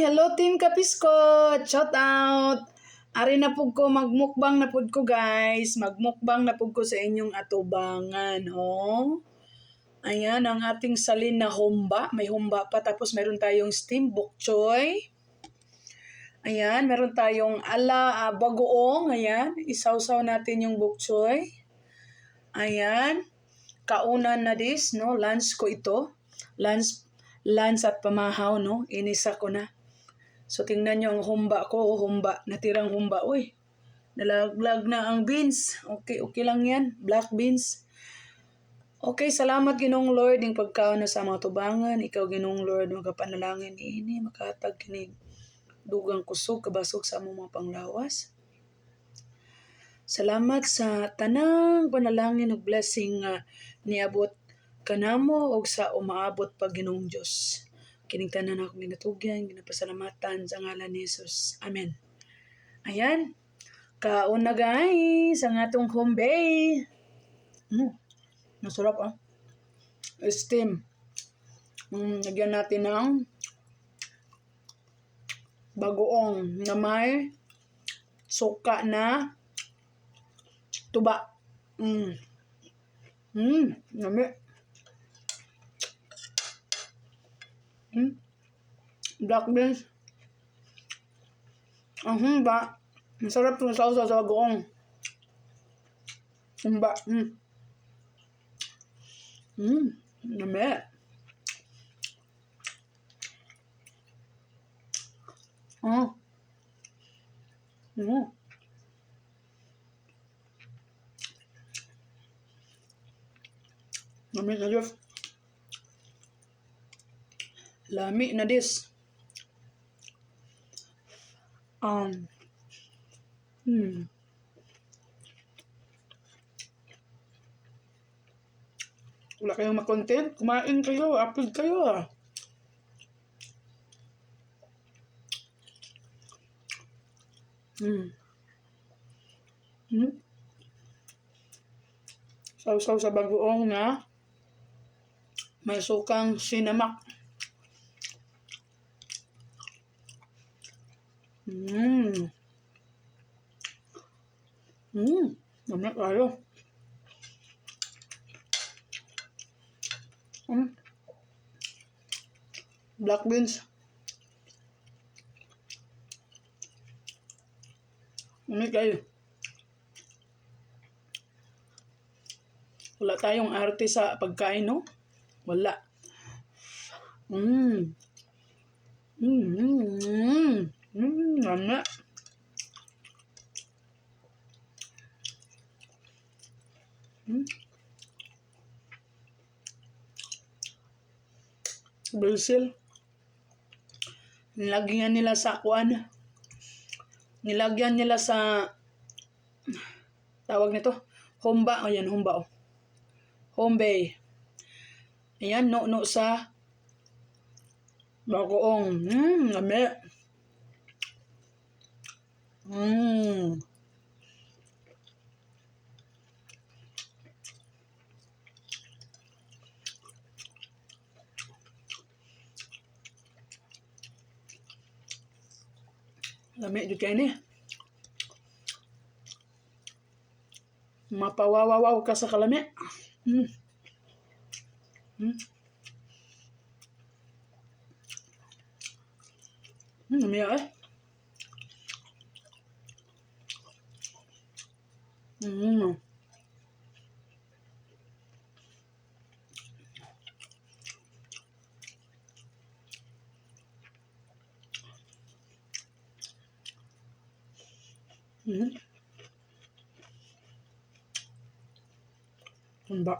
Hello Team Kapisko! Shout out! Ari na pug ko magmukbang na pud ko guys. Magmukbang na pud ko sa inyong atubangan, oh. Ayan ang ating salin na humba. May humba pa tapos meron tayong steam bok choy. Ayan, meron tayong ala uh, bagoong. Ayan, isawsaw natin yung bok choy. Ayan, kaunan na this, no? Lunch ko ito. Lunch, lunch at pamahaw, no? Inisa ko na. So, tingnan nyo ang humba ko. oh, Humba. Natirang humba. Uy, nalaglag na ang beans. Okay, okay lang yan. Black beans. Okay, salamat Ginong Lord ng pagkaon sa mga tubangan. Ikaw Ginong Lord, magapanalangin ini makatag kinig dugang kusog kabasog sa among mga panglawas. Salamat sa tanang panalangin ug blessing nga niabot kanamo og sa umaabot pa Ginong Dios. Kining tanan ako ginatugyan, ginapasalamatan sa ngalan ni Jesus. Amen. Ayan. Kauna guys, ang atong home bay. Mm. Masarap ah. Steam. Mm, lagyan natin ng bagoong na may suka na tuba. Mm. Mm, nami. Mm. Black beans. Ang humba. Masarap itong sausaw sa bagoong. Humba. Mm. Mm, nami. Oh. Mm. Lami na Diyos. Lami na dis. Um. Hmm. Wala kayong makontent? Kumain kayo, upload kayo ah. Hmm. Hmm. Sausaw sa bagoong na may sukang sinamak. Hmm. Hmm. Namak kayo. Hmm. Black beans. Namak kayo. Wala tayong arte sa pagkain, no? Wala. Mmm. Mmm. Mmm. Mmm. Namak. Mm. Basil. Nilagyan nila sa kuan. Nilagyan nila sa tawag nito. Humba. Ayan, humba oh. Hombe. Ayan, no-no sa bagoong. Mmm, lami. Lami juga ini. Mapawawawaw ka sa kalami. Mm. Mm. Mm, lami eh. Mm. Mm. Humba.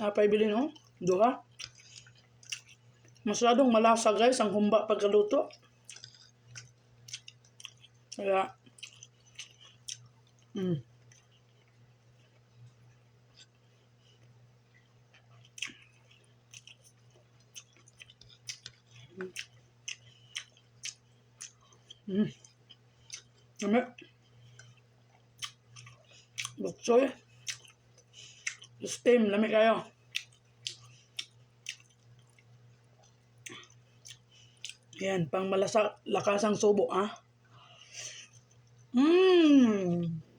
Apay bilin oh. Duha. Masyadong malasa guys ang humba pagkaluto. Kaya mm. Mm. Lami. Buksoy. Steam, lami kayo. Yan, pang malasa, lakasang subo, ah. Mmm.